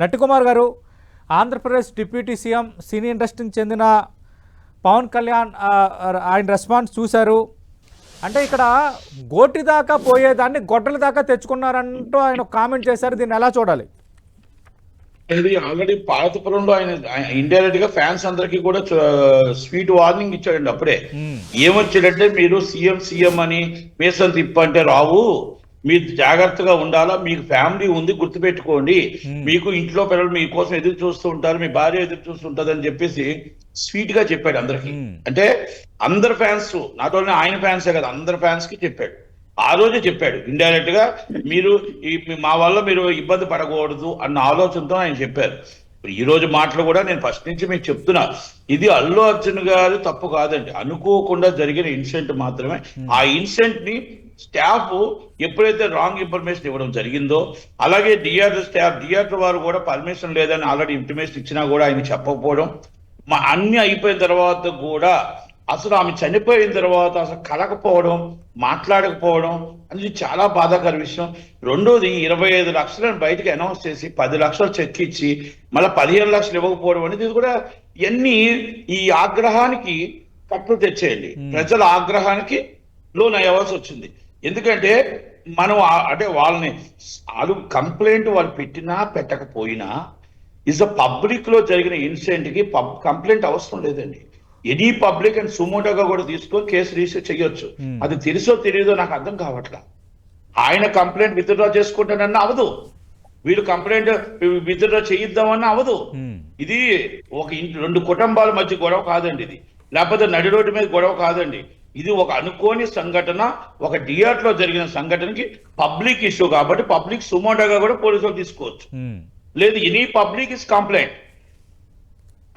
నట్టికుమార్ గారు Andhra Pradesh deputy CM సినీ ఇండస్ట్రీకి చెందిన పవన్ కళ్యాణ్ ఆయన రెస్పాన్స్ చూశారు. అంటే ఇక్కడ గోటి దాకా పోయేదాన్ని గొడ్డల దాకా తెచ్చుకున్నారంటూ ఆయన కామెంట్ చేశారు. దీన్ని ఎలా చూడాలి? ఇది ఆల్రెడీ పార్వతీపురంలో ఆయన ఇండైరెక్ట్గా ఫ్యాన్స్ అందరికి కూడా స్వీట్ వార్నింగ్ ఇచ్చాడండి అప్పుడే. ఏమొచ్చాడంటే మీరు సీఎం సీఎం అని మేసం తిప్పంటే రావు. మీరు జాగ్రత్తగా ఉండాలా? మీకు ఫ్యామిలీ ఉంది గుర్తుపెట్టుకోండి. మీకు ఇంట్లో పిల్లలు మీకోసం ఎదురు చూస్తూ ఉంటారు మీ భార్య ఎదురు చూస్తుంటది అని చెప్పేసి స్వీట్గా చెప్పాడు అందరికి. అంటే అందరు ఫ్యాన్స్ నాట్ ఓన్లీ ఆయన ఫ్యాన్సే కదా అందరు ఫ్యాన్స్కి చెప్పాడు. ఆ రోజే చెప్పాడు ఇండైరెక్ట్గా మీరు మా వల్ల మీరు ఇబ్బంది పడకూడదు అన్న ఆలోచనతో ఆయన చెప్పారు. ఈ రోజు మాటలు కూడా నేను ఫస్ట్ నుంచి మీకు చెప్తున్నా. ఇది అల్లు అర్జున్ గారు తప్పు కాదండి. అనుకోకుండా జరిగిన ఇన్సిడెంట్ మాత్రమే. ఆ ఇన్సిడెంట్ని స్టాఫ్ ఎప్పుడైతే రాంగ్ ఇన్ఫర్మేషన్ ఇవ్వడం జరిగిందో అలాగే థియేటర్ స్టాఫ్ థియేటర్ వారు కూడా పర్మిషన్ లేదని ఆల్రెడీ ఇంటిమేషన్ ఇచ్చినా కూడా ఆయన చెప్పకపోవడం మా అన్ని అయిపోయిన తర్వాత కూడా అసలు ఆమె చనిపోయిన తర్వాత అసలు కలకపోవడం మాట్లాడకపోవడం అనేది చాలా బాధాకర విషయం. రెండోది ఇరవై ఐదు లక్షలను బయటకు అనౌన్స్ చేసి పది లక్షలు చెక్ ఇచ్చి మళ్ళీ పదిహేను లక్షలు ఇవ్వకపోవడం అనేది ఇది కూడా ఇవన్నీ ఈ ఆగ్రహానికి కట్లు తెచ్చేయండి ప్రజల ఆగ్రహానికి లోన్ అయ్యవలసి వచ్చింది. ఎందుకంటే మనం అంటే వాళ్ళని వాళ్ళు కంప్లైంట్ వాళ్ళు పెట్టినా పెట్టకపోయినా ఇస్ పబ్లిక్లో జరిగిన ఇన్సిడెంట్కి పబ్ కంప్లైంట్ అవసరం లేదండి. ఎనీ పబ్లిక్ అండ్ సుమోటోగా కూడా తీసుకొని కేసు రిజిస్టర్ చేయొచ్చు. Hmm. అది తెలుసో తెలియదో నాకు అర్థం కావట్లా. ఆయన కంప్లైంట్ విత్డ్రా చేసుకుంటానన్న అవదు. వీడు కంప్లైంట్ విత్డ్రా చేయిద్దామన్న అవదు. Hmm. ఇది ఒక ఇంటి రెండు కుటుంబాల మధ్య గొడవ కాదండి ఇది. లేకపోతే నడి రోడ్డు మీద గొడవ కాదండి. ఇది ఒక అనుకోని సంఘటన ఒక థియేటర్లో జరిగిన సంఘటనకి పబ్లిక్ ఇష్యూ కాబట్టి పబ్లిక్ సుమోటోగా కూడా పోలీసులు తీసుకోవచ్చు. లేదు ఎనీ పబ్లిక్ ఇస్ కంప్లైంట్.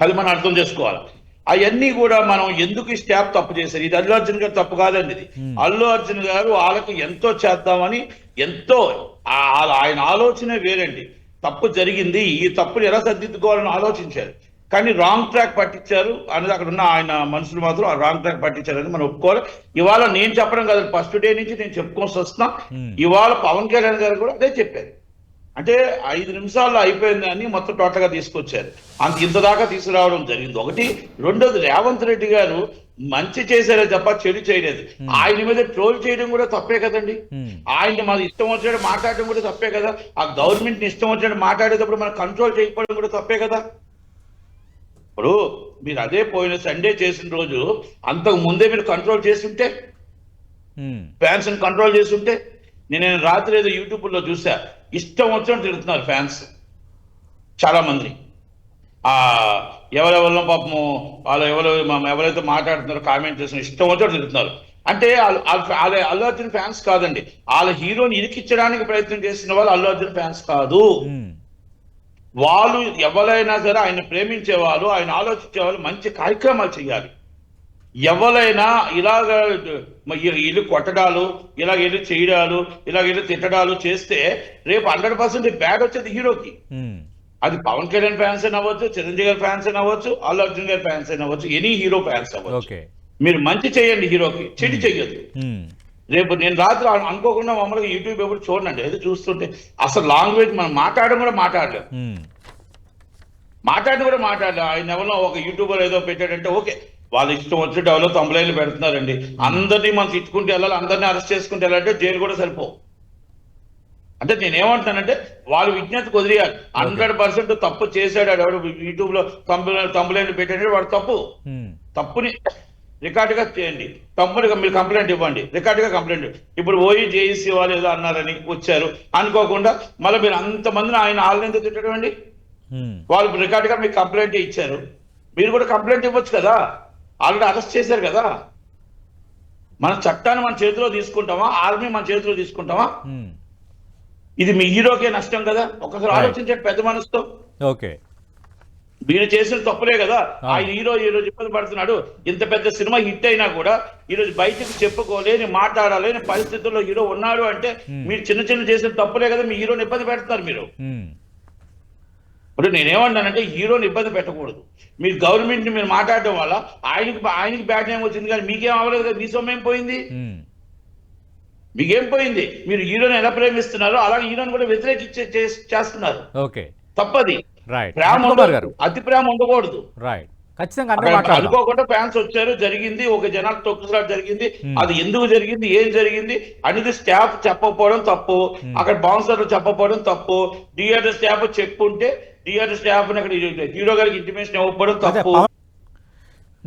అది మనం అర్థం చేసుకోవాలి. అవన్నీ కూడా మనం ఎందుకు ఈ స్టాఫ్ తప్పు చేశారు? ఇది అల్లు అర్జున్ గారు తప్పు కాదండి ఇది. అల్లు అర్జున్ గారు వాళ్ళకి ఎంతో చేద్దామని ఎంతో ఆయన ఆలోచనే వేరండి. తప్పు జరిగింది ఈ తప్పుని ఎలా సర్దిద్దుకోవాలని ఆలోచించారు. కానీ రాంగ్ ట్రాక్ పట్టించారు అనేది అక్కడ ఉన్న ఆయన మనుషులు మాత్రం ఆ రాంగ్ ట్రాక్ పట్టించారని మనం ఒప్పుకోవాలి. ఇవాళ నేను చెప్పడం కాదు ఫస్ట్ డే నుంచి నేను చెప్పుకోవాల్సి వస్తున్నా. Hmm. ఇవాళ పవన్ కళ్యాణ్ గారు కూడా అదే చెప్పారు. అంటే ఐదు నిమిషాల్లో అయిపోయింది అని మొత్తం టోటల్గా తీసుకొచ్చారు. అంత ఇంత దాకా తీసుకురావడం జరిగింది. ఒకటి రెండోది రేవంత్ రెడ్డి గారు మంచి చేశారే తప్ప చెడు చేయలేదు. ఆయన మీద ట్రోల్ చేయడం కూడా తప్పే కదండి. ఉమ్, ఆయన మన ఇష్టం వచ్చినట్టు మాట్లాడడం కూడా తప్పే కదా. ఆ గవర్నమెంట్ని ఇష్టం వచ్చినట్టు మాట్లాడేటప్పుడు మనం కంట్రోల్ చేయకపోవడం కూడా తప్పే కదా. ఇప్పుడు మీరు అదే పోయిన సండే చేసిన రోజు అంతకు ముందే మీరు కంట్రోల్ చేస్తుంటే ఫ్యాన్స్ కంట్రోల్ చేస్తుంటే నేను రాత్రి ఏదో యూట్యూబ్లో చూసా. ఇష్టం వచ్చినట్టు తిడుతున్నారు ఫ్యాన్స్ చాలా మంది. ఆ ఎవరెవరిలో పాపము వాళ్ళు ఎవరు ఎవరైతే మాట్లాడుతున్నారో కామెంట్ చేసిన ఇష్టం వచ్చినట్టు తిడుతున్నారు. అంటే వాళ్ళు- అల్లు అర్జున్ ఫ్యాన్స్ కాదండి. వాళ్ళ హీరోని ఇరికిచ్చడానికి ప్రయత్నం చేసిన వాళ్ళు అల్లు అర్జున్ ఫ్యాన్స్ కాదు. వాళ్ళు ఎవరైనా సరే ఆయన ప్రేమించే వాళ్ళు ఆయన ఆలోచించే వాళ్ళు మంచి కార్యక్రమాలు చేయాలి. ఎవరైనా ఇలాగ ఇల్లు కొట్టడాలు ఇలాగ ఇల్లు చేయడాలు ఇలాగ ఇల్లు తిట్టడాలు చేస్తే రేపు హండ్రెడ్ పర్సెంట్ బ్యాడ్ వచ్చేది హీరోకి. అది పవన్ కళ్యాణ్ ఫ్యాన్స్ అయినా అవ్వచ్చు చిరంజీవి గారి ఫ్యాన్స్ అయినా అవ్వచ్చు అల్లు అర్జున్ గారి ఫ్యాన్స్ అవ్వచ్చు ఎనీ హీరో ఫ్యాన్స్ అవ్వచ్చు. మీరు మంచి చేయండి హీరోకి చెడు చెయ్యొద్దు. రేపు నేను రాత్రి అను- అనుకోకుండా మామూలుగా యూట్యూబ్ ఎప్పుడు చూడండి ఏదో చూస్తుంటే అసలు లాంగ్వేజ్ మనం మాట్లాడడం కూడా మాట్లాడలేం. ఉమ్, మాట్లాడి కూడా మాట్లాడలే. ఆయన ఎవరో ఒక యూట్యూబర్ ఏదో పెట్టాడంటే ఓకే వాళ్ళు ఇష్టం వచ్చి ఎవరో తొంభైలు పెడుతున్నారండి. అందరినీ మనం తిట్టుకుంటే వెళ్ళాలి అందరినీ అరెస్ట్ చేసుకుంటే వెళ్ళాలంటే జైలు కూడా సరిపో అంటే నేనేమంటున్నానంటే వాళ్ళు విజ్ఞతకు వదిలేయాలి హండ్రెడ్ పర్సెంట్ తప్పు చేశాడు ఎవడు యూట్యూబ్లో తొంభైలు పెట్టాడు వాడు తప్పు. తప్పుని రికార్డుగా చేయండి. తప్పుని మీరు కంప్లైంట్ ఇవ్వండి. రికార్డుగా కంప్లైంట్ ఇప్పుడు ఓయి జేఈసీ వాళ్ళు ఏదో అన్నారని వచ్చారు. అనుకోకుండా మళ్ళీ మీరు అంతమందిని ఆయన ఆల్రెడీ ఎందుకు తిట్టడం అండి వాళ్ళు రికార్డ్గా మీకు కంప్లైంట్ ఇచ్చారు. మీరు కూడా కంప్లైంట్ ఇవ్వచ్చు కదా. ఆల్రెడీ అరెస్ట్ చేశారు కదా. మన చట్టాన్ని మన చేతిలో తీసుకుంటామా? ఆర్మీ మన చేతిలో తీసుకుంటామా? ఇది మీ హీరోకే నష్టం కదా. ఒకసారి. ఆలోచించండి పెద్ద మనసుతో. ఓకే. మీరు చేసిన తప్పులే కదా. ఆయన హీరో ఈ రోజు ఇబ్బంది పడుతున్నాడు. ఇంత పెద్ద సినిమా హిట్ అయినా కూడా ఈ రోజు బయటకు చెప్పుకోలేని మాట్లాడాలేని పరిస్థితుల్లో హీరో ఉన్నాడు అంటే. మీరు చిన్న చిన్న చేసిన తప్పులే కదా మీ హీరోని ఇబ్బంది పెడుతున్నారు మీరు. ఇప్పుడు నేనేమన్నానంటే హీరోని ఇబ్బంది పెట్టకూడదు. మీరు గవర్నమెంట్ని మీరు మాట్లాడడం వల్ల ఆయనకి ఆయనకి బ్యాడ్ నేమ్ వచ్చింది కానీ మీకేం అవ్వలేదు కదా మీ సొమ్మేం పోయింది? మీకేం పోయింది? మీరు హీరోని ఎలా ప్రేమిస్తున్నారో అలాగే హీరోని కూడా వ్యతిరేకించే చే- చేస్తున్నారు. ఓకే. తప్పది. ప్రేమ ఉండదు అతి ప్రేమ ఉండకూడదు. రైట్ ఖచ్చితంగా అనుకోకుండా ఫ్యాన్స్ వచ్చారు జరిగింది ఒక జనాలు తొక్కుసలాట జరిగింది Hmm. అది ఎందుకు జరిగింది ఏం జరిగింది అనేది స్టాఫ్ చెప్పకపోవడం తప్పు. అక్కడ బౌన్సర్లు చెప్పకపోవడం తప్పు. డిఆర్ స్టాఫ్ చెప్పుంటే డిఆర్ స్టాఫ్ అక్కడ హీరో గారికి ఇంటిమేషన్ ఇవ్వకపోవడం తప్పు.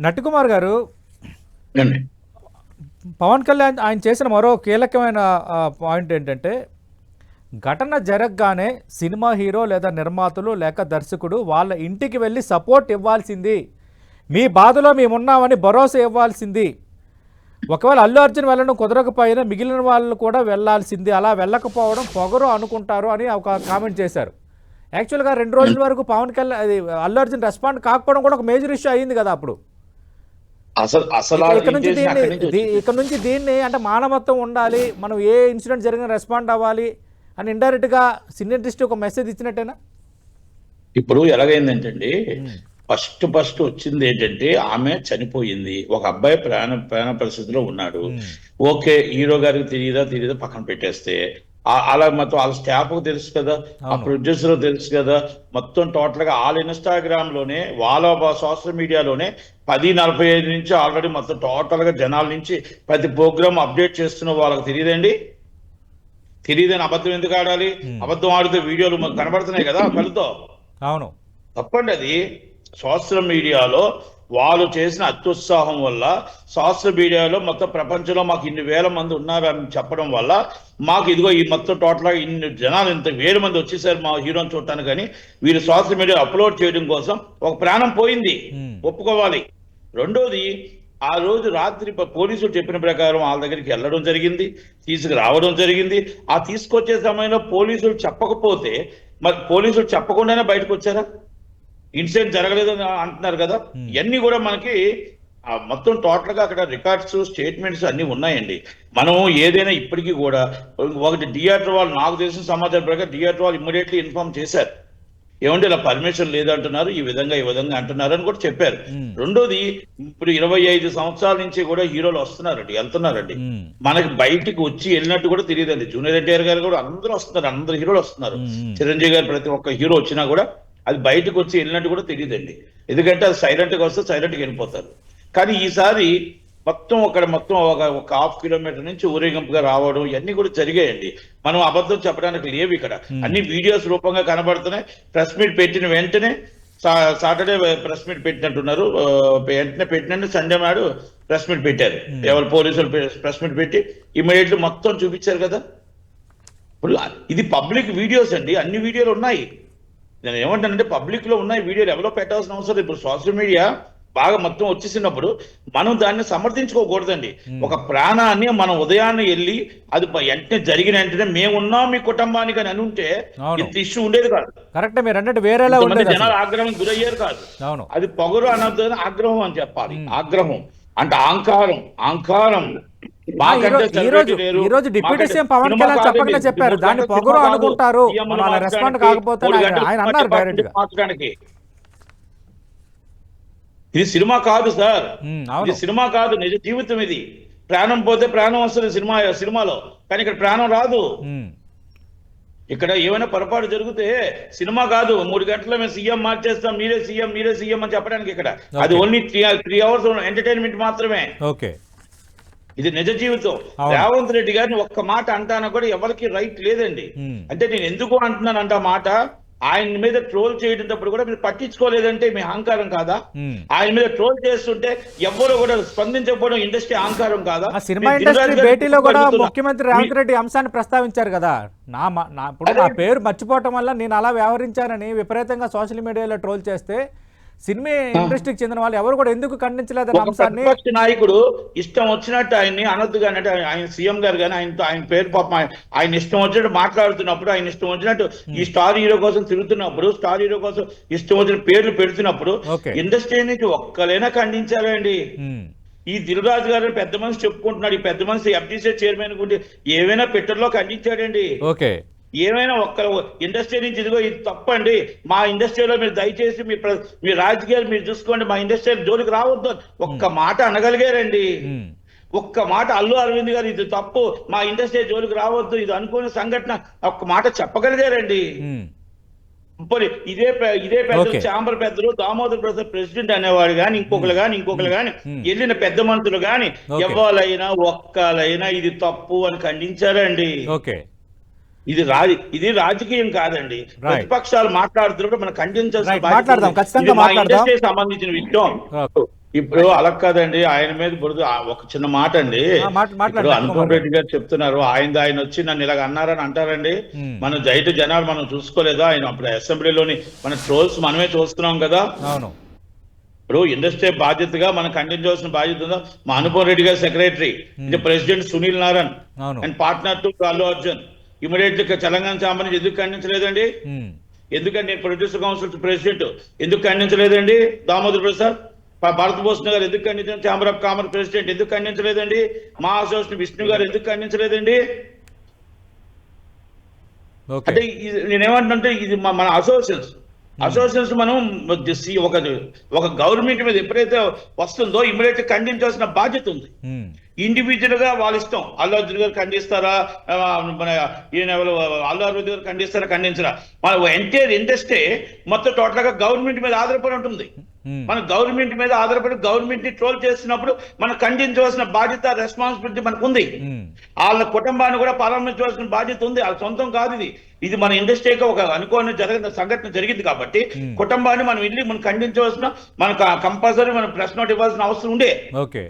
నటికుమార్ గారు. పవన్ కళ్యాణ్ ఆయన చేసిన మరో కీలకమైన పాయింట్ ఏంటంటే ఘటన జరగగానే సినిమా హీరో లేదా నిర్మాతలు లేక దర్శకుడు వాళ్ళ ఇంటికి వెళ్ళి సపోర్ట్ ఇవ్వాల్సింది. మీ బాధలో మేమున్నామని భరోసా ఇవ్వాల్సింది. ఒకవేళ అల్లు అర్జున్ వెళ్ళడం కుదరకపోయినా మిగిలిన వాళ్ళు కూడా వెళ్ళాల్సింది అలా వెళ్ళకపోవడం పొగరు అనుకుంటారు అని ఒక కామెంట్ చేశారు. యాక్చువల్గా రెండు రోజుల వరకు పవన్ కళ్యాణ్ అది అల్లు అర్జున్ రెస్పాండ్ కాకపోవడం కూడా ఒక మేజర్ ఇష్యూ అయింది కదా అప్పుడు. అసలు అసలు ఆ ఇక్కడ నుంచి దీన్ని ఇక్కడ నుంచి దీన్ని అంటే మానవత్వం ఉండాలి. మనం ఏ ఇన్సిడెంట్ జరిగిన రెస్పాండ్ అవ్వాలి. అని ఇండైరెక్ట్గా సినీ ఇండస్ట్రీ ఒక మెసేజ్ ఇచ్చినట్టేనా? ఇప్పుడు ఎలాగైందంటే ఫస్ట్ ఫస్ట్ వచ్చింది ఏంటంటే ఆమె చనిపోయింది. ఒక అబ్బాయి ప్రాణ ప్రాణ పరిస్థితిలో ఉన్నాడు. ఓకే హీరో గారికి తెలియదా తెలియదా పక్కన పెట్టేస్తే. అలా మొత్తం వాళ్ళ స్టాఫ్ తెలుసు కదా ఆ. ప్రొడ్యూసర్ తెలుసు కదా మొత్తం టోటల్గా వాళ్ళ ఇన్స్టాగ్రామ్లోనే వాళ్ళ సోషల్ మీడియాలోనే పది నలభై ఐదు నుంచి ఆల్రెడీ మొత్తం టోటల్గా జనాల నుంచి ప్రతి ప్రోగ్రామ్ అప్డేట్ చేస్తున్న వాళ్ళకి తెలియదండి తెలియదని అబద్ధం ఎందుకు ఆడాలి? అబద్ధం ఆడితే వీడియోలు మాకు కనబడుతున్నాయి కదా కళ్ళతో. అవును. తప్పండి అది. సోషల్ మీడియాలో వాళ్ళు చేసిన అత్యుత్సాహం వల్ల సోషల్ మీడియాలో మొత్తం ప్రపంచంలో మాకు ఇన్ని వేల మంది ఉన్నారని చెప్పడం వల్ల మాకు ఇదిగో ఈ మొత్తం టోటల్గా ఇన్ని జనాలు ఇంత వేల మంది వచ్చేసారు మా హీరోని చూడటానికి కానీ వీరు సోషల్ మీడియా అప్లోడ్ చేయడం కోసం ఒక ప్రాణం పోయింది. ఒప్పుకోవాలి. రెండోది ఆ రోజు రాత్రి పోలీసులు చెప్పిన ప్రకారం వాళ్ళ దగ్గరికి వెళ్ళడం జరిగింది తీసుకురావడం జరిగింది. ఆ తీసుకొచ్చే సమయంలో పోలీసులు చెప్పకపోతే మరి పోలీసులు చెప్పకుండానే బయటకు వచ్చారా? ఇన్సిడెంట్ జరగలేదు అని అంటున్నారు కదా. ఇవన్నీ కూడా మనకి మొత్తం టోటల్గా అక్కడ రికార్డ్స్ స్టేట్మెంట్స్ అన్ని ఉన్నాయండి. మనం ఏదైనా ఇప్పటికీ కూడా ఒకటి థియేటర్ వాళ్ళు నాకు తెలిసిన సమాచారం ప్రకారం థియేటర్ వాళ్ళు ఇమ్మీడియట్లీ ఇన్ఫార్మ్ చేశారు. ఏమంటే ఇలా పర్మిషన్ లేదంటున్నారు ఈ విధంగా ఈ విధంగా అంటున్నారు అని కూడా చెప్పారు. రెండోది ఇప్పుడు ఇరవై ఐదు సంవత్సరాల నుంచి కూడా హీరోలు వస్తున్నారండి వెళ్తున్నారండి. మనకి బయటికి వచ్చి వెళ్ళినట్టు కూడా తెలియదండి జూనియర్ ఎన్టీఆర్ గారు కూడా అందరూ వస్తున్నారు అందరు హీరోలు వస్తున్నారు. చిరంజీవి గారు ప్రతి ఒక్క హీరో వచ్చినా కూడా అది బయటకు వచ్చి వెళ్ళినట్టు కూడా తెలియదండి ఎందుకంటే అది సైలెంట్గా వస్తే సైలెంట్గా వెళ్ళిపోతారు కానీ ఈసారి మొత్తం అక్కడ మొత్తం ఒక ఒక హాఫ్ కిలోమీటర్ నుంచి ఊరేగింపుగా రావడం ఇవన్నీ కూడా జరిగాయండి. మనం అబద్ధం చెప్పడానికి లేవు ఇక్కడ. అన్ని వీడియోస్ రూపంగా కనబడుతున్నాయి. ప్రెస్ మీట్ పెట్టిన వెంటనే సాటర్డే ప్రెస్ మీట్ పెట్టినట్టున్నారు. వెంటనే పెట్టినట్టు సండే నాడు ప్రెస్ మీట్ పెట్టారు. ఎవరు పోలీసులు ప్రెస్ మీట్ పెట్టి ఇమీడియట్లీ మొత్తం చూపించారు కదా. ఇప్పుడు ఇది పబ్లిక్ వీడియోస్ అండి. అన్ని వీడియోలు ఉన్నాయి. నేను ఏమంటానంటే పబ్లిక్లో ఉన్నాయి వీడియోలు ఎవరో పెట్టాల్సిన అవసరం. ఇప్పుడు సోషల్ మీడియా బాగా మొత్తం వచ్చేసినప్పుడు మనం దాన్ని సమర్థించుకోకూడదండి ఒక ప్రాణాన్ని మనం ఉదయాన్నే వెళ్ళి అది వెంటనే జరిగిన వెంటనే మేమున్నాం మీ కుటుంబానికి అని ఉంటే. ఇంత ఇష్యూ ఉండేది కాదు కరెక్టే మీరు అంటే వేరేలా జనాలు. ఆగ్రహం గురయ్యారు కాదు అవును అది పొగరు అనద్దు ఆగ్రహం అని చెప్పాలి ఆగ్రహం అంటే అహంకారం అహంకారం మాకంటే ఈ రోజు- ఈ రోజు- celebrity లేరు. ఈ రోజు డిప్యూటీ సీఎం పవన్ కళ్యాణ్ కాదండి. చెప్పకనే చెప్పారు. దాన్ని పొగరు. అనుకుంటారు. రెస్పాండ్ కాకపోతే ఆయన- అన్నారు డిపార్ట్మెంట్ డైరెక్ట్గా. ఇది సినిమా కాదు సార్. ఇది సినిమా కాదు నిజ జీవితం ఇది. ప్రాణం పోతే ప్రాణం వస్తుంది సినిమా సినిమాలో. కానీ ఇక్కడ ప్రాణం రాదు. ఇక్కడ ఏమైనా పొరపాటు జరిగితే సినిమా కాదు. మూడు గంటల మేము సీఎం మార్చేస్తాం. మీరే సీఎం మీరే సీఎం అని చెప్పడానికి ఇక్కడ. అది. Only three three hours entertainment మాత్రమే. ఓకే. ఇది నిజ జీవితం. రేవంత్ రెడ్డి గారిని ఒక్క మాట అంటాన కూడా ఎవరికి రైట్ లేదండి. అంటే నేను ఎందుకు అంటున్నానంట ఆ మాట ఆయన మీద ట్రోల్ చేయటప్పుడు కూడా మీరు పట్టించుకోలేదంటే మీ అహంకారం కాదా. ఆయన మీద ట్రోల్ చేస్తుంటే ఎవ్వరు కూడా స్పందించకపోవడం ఇండస్ట్రీ అహంకారం కాదా సినిమా ఇండస్ట్రీ భేటీలో కూడా. ముఖ్యమంత్రి రేవంత్ రెడ్డి అంశాన్ని ప్రస్తావించారు కదా నా ఇప్పుడు నా పేరు మర్చిపోవటం వల్ల నేను అలా వ్యవహరించానని విపరీతంగా సోషల్ మీడియాలో ట్రోల్ చేస్తే సినిమా ఇండస్ట్రీకి చెందిన వాళ్ళు ఎవరు కూడా ఎందుకు ఖండించలేదన్న ఒక అంశాన్ని నాయకుడు ఇష్టం వచ్చినట్టు ఆయన్ని అనొద్దు కానీ అంటే ఆయన సీఎం గారు కానీ ఆయనతో ఆయన పేరు పాపం ఆయన- ఆయన ఇష్టం వచ్చినట్టు మాట్లాడుతున్నప్పుడు ఆయన ఇష్టం వచ్చినట్టు ఈ స్టార్ హీరో కోసం తిరుగుతున్నప్పుడు స్టార్ హీరో కోసం ఇష్టం వచ్చిన పేర్లు పెడుతున్నప్పుడు. ఇండస్ట్రీ నుంచి ఒక్కలైనా ఖండించాలండి ఈ దిల్రాజు గారు పెద్ద మనిషి చెప్పుకుంటున్నాడు ఈ పెద్ద మనిషి ఎఫ్డీసీ చైర్మన్ గుండి ఏమైనా పెట్టర్లో ఖండించాడండి. ఓకే. ఏమైనా ఒక్క ఇండస్ట్రీ నుంచి ఇదిగో ఇది తప్పండి. మా ఇండస్ట్రీలో మీరు దయచేసి మీ మీ రాజకీయాలు మీరు చూసుకోండి. మా ఇండస్ట్రీ జోలికి రావద్దు. ఒక్క మాట అనగలిగారండి. ఒక్క మాట అల్లు అరవింద్ గారు ఇది తప్పు. మా ఇండస్ట్రీ జోలికి రావద్దు. ఇది అనుకునే సంఘటన. ఒక్క మాట చెప్పగలిగారండి. పోనీ ఇదే ఇదే పెద్ద Okay. చాంబర్ పెద్దలు దామోదర్ ప్రసాద్ ప్రెసిడెంట్ అనేవాడు గాని ఇంకొకరు గాని ఇంకొకరు గాని Hmm. వెళ్ళిన పెద్ద మనుషులు గాని Okay. ఎవరైనా ఒక్కలైనా ఇది తప్పు అని ఖండించారండి. ఓకే. ఇది రాజ ఇది రాజకీయం కాదండి. ప్రతిపక్షాలు మాట్లాడుతున్నప్పుడు మనం ఖండించాల్సిన సంబంధించిన విషయం. ఇప్పుడు అలా కాదండి. ఆయన మీద బురద ఒక చిన్న మాట అండి. అనుపమ్ రెడ్డి గారు చెప్తున్నారు. ఆయన ఆయన వచ్చి నన్ను ఇలాగ అన్నారని అంటారండి. Hmm. మనం జైటు జనాలు మనం చూసుకోలేదా? ఆయన అప్పుడు అసెంబ్లీలోని మన ట్రోల్స్ మనమే చూస్తున్నాం కదా. ఇప్పుడు ఇండస్ట్రీ బాధ్యతగా మనం ఖండించవలసిన బాధ్యత ఉందా? మా అనుపమ్ రెడ్డి గారు సెక్రటరీ. ఇది president Sunil Narayan and partner to Allu Arjun. Immediately Telangana chamber ఎందుకు ఖండించలేదండి. ఎందుకంటే నేను ప్రొడ్యూసర్ కౌన్సిల్ ప్రెసిడెంట్. ఎందుకు ఖండించలేదండి? దామోదర్ ప్రసాద్ భారత్ భూషణ్ గారు ఎందుకు ఖండించారు ఛాంబర్ ఆఫ్ కామర్స్ ప్రెసిడెంట్ ఎందుకు ఖండించలేదండి? మా అసోసియేషన్ విష్ణు గారు ఎందుకు ఖండించలేదండి? అంటే నేనేమంటున్నానంటే ఇది మన అసోసియేషన్స్. అసోసియేషన్స్ మనం ఒక ఒక గవర్నమెంట్ మీద ఎప్పుడైతే వస్తుందో ఇమీడియట్ ఖండించాల్సిన బాధ్యత ఉంది. ఉమ్. ఇండివిజువల్గా వాళ్ళ ఇష్టం. అల్లు అర్జున్ గారు ఖండిస్తారా? మన ఈయన ఎవరు? అల్లు అరవింద్ గారు ఖండిస్తారా? ఖండించరా? మన ఎంటైర్ ఇండస్ట్రీ మొత్తం టోటల్గా గవర్నమెంట్ మీద ఆధారపడి ఉంటుంది. ఉమ్. మన గవర్నమెంట్ మీద ఆధారపడి గవర్నమెంట్ని ట్రోల్ చేస్తున్నప్పుడు మనం ఖండించవలసిన బాధ్యత రెస్పాన్సిబిలిటీ మనకు ఉంది. ఉమ్. వాళ్ళ కుటుంబాన్ని కూడా పరామర్శించవలసిన బాధ్యత ఉంది. వాళ్ళ సొంతం కాదు ఇది. ఇది మన ఇండస్ట్రీకి ఒక అనుకోని జరిగిన సంఘటన జరిగింది కాబట్టి Hmm. కుటుంబాన్ని మనం వెళ్ళి మనం ఖండించవలసిన మనకు కంపల్సరీ మనం ప్రెస్ నోట్ ఇవ్వాల్సిన అవసరం ఉండే. ఓకే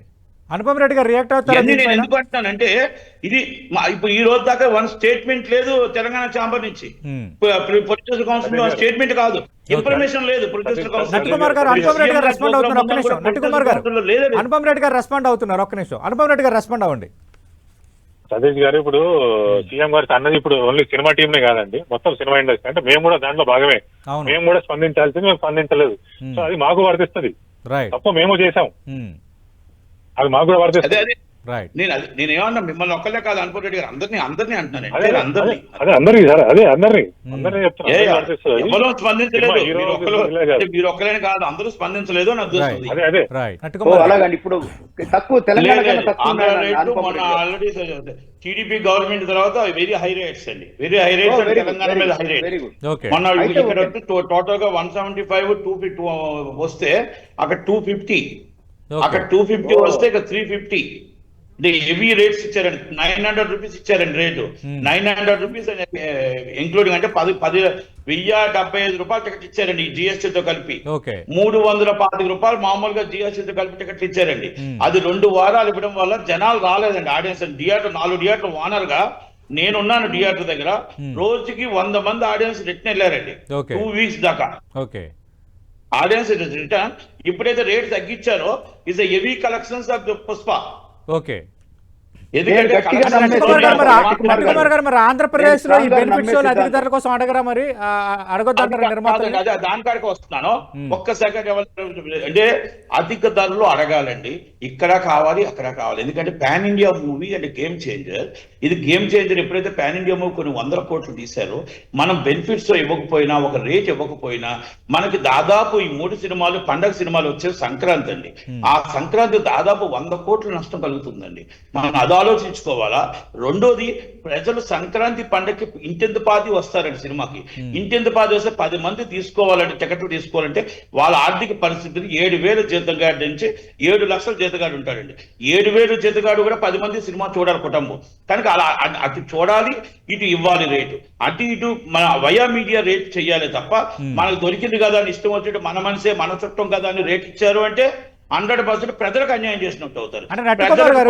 అనుపమ్ రెడ్డి గారు రియాక్ట్ అవుతారా నేను? ఎందుకు అంటున్నానంటే ఇది ఇప్పుడు ఈ రోజు దాకా వన్ స్టేట్మెంట్ లేదు తెలంగాణ చాంబర్ నుంచి. ప్రొడ్యూసర్ కౌన్సిల్ స్టేట్మెంట్ కాదు. ఇన్ఫర్మేషన్ లేదు ప్రొడ్యూసర్ కౌన్సిల్ నట్టుకుమార్ గారు అనుపమ్ రెడ్డి గారు రెస్పాండ్ అవుతున్నారు? ఒక్క నిమిషం. నట్టుకుమార్ గారు. లేదు అనుపమ్ రెడ్డి గారు రెస్పాండ్ అవుతున్నారు. ఒక్క నిమిషం. అనుపమ్ రెడ్డి గారు రెస్పాండ్ అవ్వండి. సతీష్ గారు ఇప్పుడు సీఎం గారికి అన్నది ఇప్పుడు ఓన్లీ సినిమా టీంనే కాదండి. మొత్తం సినిమా ఇండస్ట్రీ. అంటే మేము కూడా దాంట్లో భాగమే. మేము కూడా స్పందించాల్సింది మేము స్పందించలేదు. Hmm. సో అది మాకు వర్తిస్తుంది. రైట్ తప్పు మేము చేసాం ఉమ్. అది మాకు కూడా అదే వర్తిస్తుంది. అదే రైట్ నేను అది నేను ఏమన్నా మిమ్మల్ని ఒక్కలే కాదు అనుపమ్ రెడ్డి గారు అందరినీ అందరినీ అంటున్నాను. అదే అదే అందరినీ. అదే అందరికి సార్ అదే అందరినీ. Hmm. అందరినీ చెప్తున్నా స్పందించలేదు. మీరు కాదు. మీరు ఒక్కలేని కాదు అందరూ స్పందించలేదు అదే అదే. రైట్. అలాగండి ఇప్పుడు తక్కువ తెలంగాణ. ఆల్రెడీ టీడీపీ గవర్నమెంట్ తర్వాత వెరీ హై రేట్స్ అండి. వెరీ హై రేట్స్ తెలంగాణ మీద హై ఇక్కడ ఓకే. టోటల్గా one seventy five two fifty వస్తే అక్కడ టూ ఫిఫ్టీ. అక్కడ టూ ఫిఫ్టీ ఓ. వస్తే ఇక్కడ త్రీ ఫిఫ్టీ హెవీ రేట్స్ ఇచ్చారండి. నైన్ హండ్రెడ్ రూపీస్ ఇచ్చారండి rate. Nine hundred rupees including అంటే పది పది వెయ్యి డెబ్బై ఐదు రూపాయలు టికెట్ ఇచ్చారండి ఈ GST తో కలిపి. మూడు వందల పాతిక రూపాయలు మామూలుగా జిఎస్టీ కలిపి టికెట్లు ఇచ్చారండి. Hmm. అది రెండు వారాలు ఇవ్వడం వల్ల జనాలు రాలేదండి. ఆడియన్స్ థియేటర్ నాలుగు థియేటర్ ఓనర్గా నేనున్నాను థియేటర్ దగ్గర. Hmm. రోజుకి వంద మంది ఆడియన్స్ రిటర్న్ వెళ్ళారండి. టూ వీక్స్ దాకా. ఓకే ఆడియన్స్ రిటర్న్ ఇప్పుడైతే rate తగ్గించారో is every collections of the Pushpa. Okay. మరి ఆంధ్రప్రదేశ్లో ఈ బెనిఫిట్స్ అధిక ధరల కోసం అడగరా మరి? అడగొద్దంటారా నిర్మాతలు? దాని కాడికి వస్తున్నాను. ఒక్క సెకండ్ అంటే అధిక ధరలు అడగాలండి. ఇక్కడ కావాలి అక్కడ కావాలి. ఎందుకంటే పాన్ ఇండియా మూవీ అంటే గేమ్ చేంజర్. ఇది గేమ్ చేంజర్ ఎప్పుడైతే పాన్ ఇండియా మూవీ కొన్ని వందల కోట్లు తీశారో మనం బెనిఫిట్స్ ఇవ్వకపోయినా ఒక రేట్ ఇవ్వకపోయినా మనకి దాదాపు ఈ మూడు సినిమాలు పండగ సినిమాలు వచ్చే సంక్రాంతి అండి. ఆ సంక్రాంతి దాదాపు వంద కోట్ల నష్టం కలుగుతుందండి. మనం అది ఆలోచించుకోవాలా? రెండోది ప్రజలు సంక్రాంతి పండగకి ఇంటెంత పాది వస్తారండి సినిమాకి. ఇంటెంత పాది వస్తే పది మంది తీసుకోవాలంటే టికెట్లు తీసుకోవాలంటే వాళ్ళ ఆర్థిక పరిస్థితిని ఏడు వేలు జీతగాడి నుంచి ఏడు లక్షల జీతగాడు ఉంటాడండి. ఏడు వేలు జీతగాడు కూడా పది మంది సినిమా చూడాలి కుటుంబం. కనుక అలా అటు చూడాలి ఇటు ఇవ్వాలి రేటు. అటు ఇటు మన వయా మీడియా రేట్ చెయ్యాలి తప్ప మనకు దొరికింది కదా అని ఇష్టం వచ్చినట్టు మన మనసే మన చుట్టం కదా అని రేట్ ఇచ్చారు అంటే హండ్రెడ్ పర్సెంట్ ప్రజలకు అన్యాయం చేసినట్టు అవుతారు. ప్రజలకు-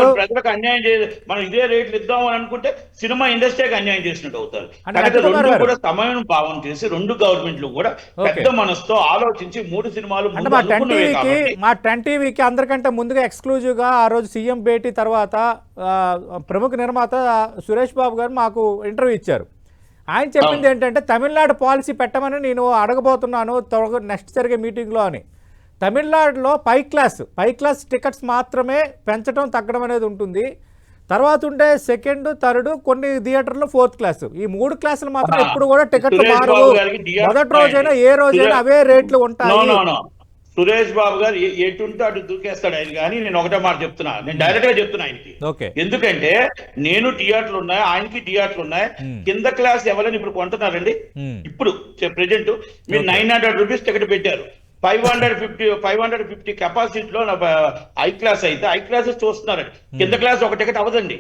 అన్యాయం చే మనం ఇదే రేట్లు ఇద్దాం అని అనుకుంటే సినిమా ఇండస్ట్రీకి అన్యాయం చేసినట్టు అవుతారు. నట్టుకుమార్ రెండు కూడా సమయం భావం చేసి రెండు గవర్నమెంట్లు కూడా. పెద్ద మనసుతో ఆలోచించి మూడు సినిమాలు మా టెన్ టీవీకి కాబట్టి అందరికంటే ముందుగా ఎక్స్క్లూజివ్గా ఆ రోజు సీఎం భేటీ తర్వాత ప్రముఖ నిర్మాత సురేష్ బాబు గారు మాకు ఇంటర్వ్యూ ఇచ్చారు. ఆయన చెప్పింది ఏంటంటే తమిళనాడు పాలసీ పెట్టమని నేను అడగబోతున్నాను త్వరగా నెక్స్ట్ జరిగే మీటింగ్లో అని. తమిళనాడులో పై క్లాస్ పై క్లాస్ టికెట్స్ మాత్రమే పెంచడం తగ్గడం అనేది ఉంటుంది. తర్వాత ఉండే సెకండ్ థర్డ్ కొన్ని థియేటర్లో ఫోర్త్ క్లాస్. ఈ మూడు క్లాసులు మాత్రం ఎప్పుడు కూడా టికెట్లు మారవు. మొదటి రోజైనా ఏ రోజైనా అవే రేట్లు ఉంటాయి. సురేష్ బాబు గారు ఎటుంటే అటు దూకేస్తాడు ఆయన కానీ నేను ఒకటే మాట చెప్తున్నా. నేను డైరెక్ట్గా చెప్తున్నా ఆయనకి. ఎందుకంటే నేను థియేటర్లు ఉన్నాయి ఆయనకి థియేటర్లు ఉన్నాయి. Hmm. కింద క్లాస్ ఎవరైనా ఇప్పుడు కొంటున్నారండి? ఉమ్, ఇప్పుడు ప్రెజెంట్ మీరు. నైన్ హండ్రెడ్ రూపీస్ టికెట్ పెట్టారు. Five hundred fifty five hundred fifty కెపాసిటీలో high class అయితే ఐ క్లాసెస్ చూస్తున్నారండి. కింద క్లాస్ ఒక టికెట్ అవ్వదండి.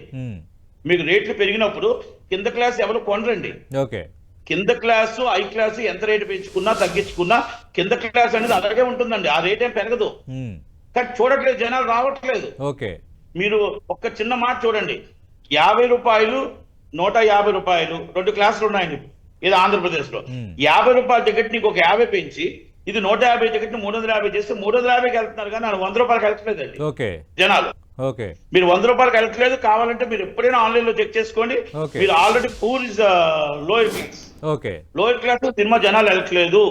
మీకు రేట్లు పెరిగినప్పుడు కింద క్లాస్ ఎవరు కొనరండి. ఓకే. కింద క్లాసు ఐ క్లాసు ఎంత రేటు పెంచుకున్నా తగ్గించుకున్నా కింద క్లాస్ అనేది అలాగే ఉంటుందండి. ఆ రేట్ ఏం పెరగదు. కానీ చూడట్లేదు జనాలు రావట్లేదు. ఓకే. మీరు ఒక్క చిన్న మాట చూడండి. యాభై రూపాయలు నూట యాభై రూపాయలు రెండు క్లాసులు ఉన్నాయండి. ఇది ఆంధ్రప్రదేశ్లో Hmm. యాభై రూపాయల టికెట్ నీకు ఒక యాభై పెంచి ఇది నూట యాభై టికెట్ని మూడు వందల యాభై చేస్తే మూడు వందల యాభైకి వెళ్తున్నారు కానీ వంద రూపాయలకి వెళ్ళట్లేదండి ఓకే. జనాలు. ఓకే. మీరు వంద రూపాయలకి వెళ్ళట్లేదు కావాలంటే మీరు ఎప్పుడైనా ఆన్లైన్లో చెక్ చేసుకోండి. మీరు already poor is lower class okay. Lower class cinema జనాలు వెళ్ళట్లేదు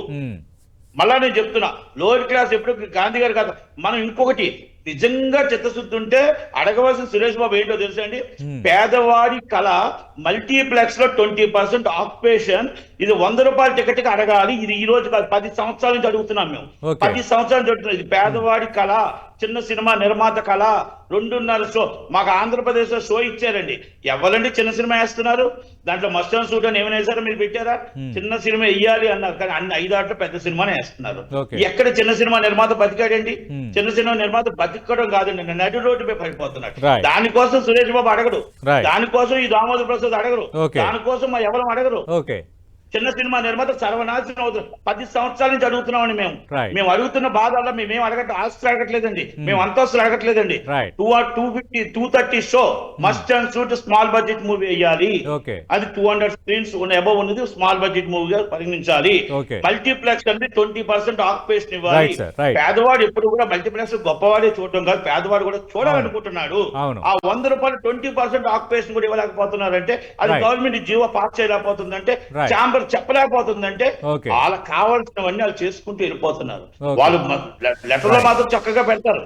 మళ్ళా నేను చెప్తున్నా లోయర్ క్లాస్ ఎప్పుడు గాంధీ గారు కాదు మనం ఇంకొకటి నిజంగా చిత్తశుద్ధి ఉంటే అడగవలసిన సురేష్ బాబు ఏంటో తెలుసా అండి. పేదవాడి కళ మల్టీప్లెక్స్లో ట్వంటీ పర్సెంట్ ఆక్యుపేషన్ ఇది వంద రూపాయల టికెట్కి అడగాలి. ఇది ఈ రోజు కాదు. పది సంవత్సరాల నుంచి అడుగుతున్నాం మేము. పది సంవత్సరాల నుంచి అడుగుతున్నాం. ఇది పేదవాడి కళ చిన్న సినిమా నిర్మాత కళ. రెండున్నర షో. మాకు ఆంధ్రప్రదేశ్లో షో ఇచ్చారండి. ఎవరండి చిన్న సినిమా వేస్తున్నారు? దాంట్లో మస్టన్ సూట్ అని ఏమైనా వేసారో మీరు పెట్టారా. చిన్న సినిమా వేయాలి అన్నారు. కానీ అన్ని ఐదు ఆటలు పెద్ద సినిమానే వేస్తున్నారు. Okay. ఎక్కడ చిన్న సినిమా నిర్మాత బతికాడండి Hmm. చిన్న సినిమా నిర్మాత బతికడం కాదండి నడి రోడ్డుపై పడిపోతున్నాడు. దానికోసం సురేష్ బాబు అడగడు. దానికోసం ఈ దామోదర్ ప్రసాద్ అడగరు. దానికోసం మా ఎవరు అడగరు ఓకే చిన్న సినిమా నిర్మాత సర్వనాశనం అవుతుంది పది సంవత్సరాల నుంచి అడుగుతున్నామని మేము. మేము అడుగుతున్న బాధ వల్ల మేమేం అడగట ఆస్తులు అడగట్లేదండి మేము అంతస్తులు అడగట్లేదండి. Two R two fifty two thirty show must and suit small budget movie వేయాలి. అది టూ హండ్రెడ్ స్క్రీన్స్ అబౌవ్ ఉన్నది స్మాల్ బడ్జెట్ మూవీగా పరిగణించాలి. మల్టీప్లెక్స్ అంటే ట్వంటీ పర్సెంట్ ఆక్యుపేషన్ ఇవ్వాలి. పేదవాడు ఎప్పుడు కూడా మల్టీప్లెక్స్ గొప్పవాడే చూడటం కాదు పేదవాడు కూడా చూడాలనుకుంటున్నాడు. ఆ వంద రూపాయలు ట్వంటీ పర్సెంట్ ఆక్యుపేషన్ కూడా ఇవ్వలేకపోతున్నారంటే అది. గవర్నమెంట్ జీవో పాస్ చేయలేకపోతుందంటే Right. ఛాంబర్ చెప్పలేకపోతుందంటే. వాళ్ళకి కావాల్సినవన్నీ వాళ్ళు చేసుకుంటూ వెళ్ళిపోతున్నారు. వాళ్ళు లెటర్లో మాత్రం చక్కగా పెడతారు